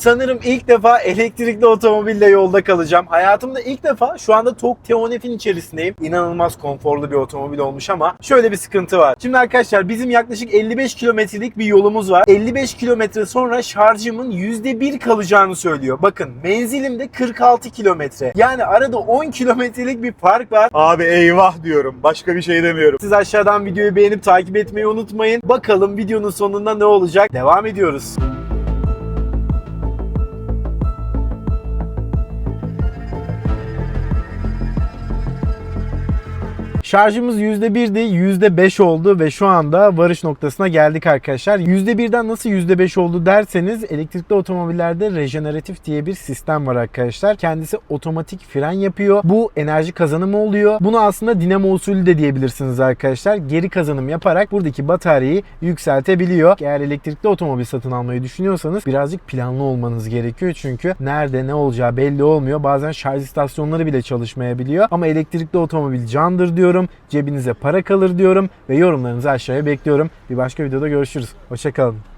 Sanırım ilk defa elektrikli otomobille yolda kalacağım. Hayatımda ilk defa şu anda Tok T10F'in içerisindeyim. İnanılmaz konforlu bir otomobil olmuş ama şöyle bir sıkıntı var. Şimdi arkadaşlar bizim yaklaşık 55 kilometrelik bir yolumuz var. 55 kilometre sonra şarjımın %1 kalacağını söylüyor. Bakın menzilim de 46 kilometre. Yani arada 10 kilometrelik bir fark var. Abi eyvah diyorum. Başka bir şey demiyorum. Siz aşağıdan videoyu beğenip takip etmeyi unutmayın. Bakalım videonun sonunda ne olacak? Devam ediyoruz. Şarjımız %1'di, %5 oldu ve şu anda varış noktasına geldik arkadaşlar. %1'den nasıl %5 oldu derseniz elektrikli otomobillerde rejeneratif diye bir sistem var arkadaşlar. Kendisi otomatik fren yapıyor. Bu enerji kazanımı oluyor. Bunu aslında dinamo usulü de diyebilirsiniz arkadaşlar. Geri kazanım yaparak buradaki bataryayı yükseltebiliyor. Eğer elektrikli otomobil satın almayı düşünüyorsanız birazcık planlı olmanız gerekiyor. Çünkü nerede ne olacağı belli olmuyor. Bazen şarj istasyonları bile çalışmayabiliyor. Ama elektrikli otomobil candır diyorum. Cebinize para kalır diyorum ve yorumlarınızı aşağıya bekliyorum. Bir başka videoda görüşürüz. Hoşçakalın.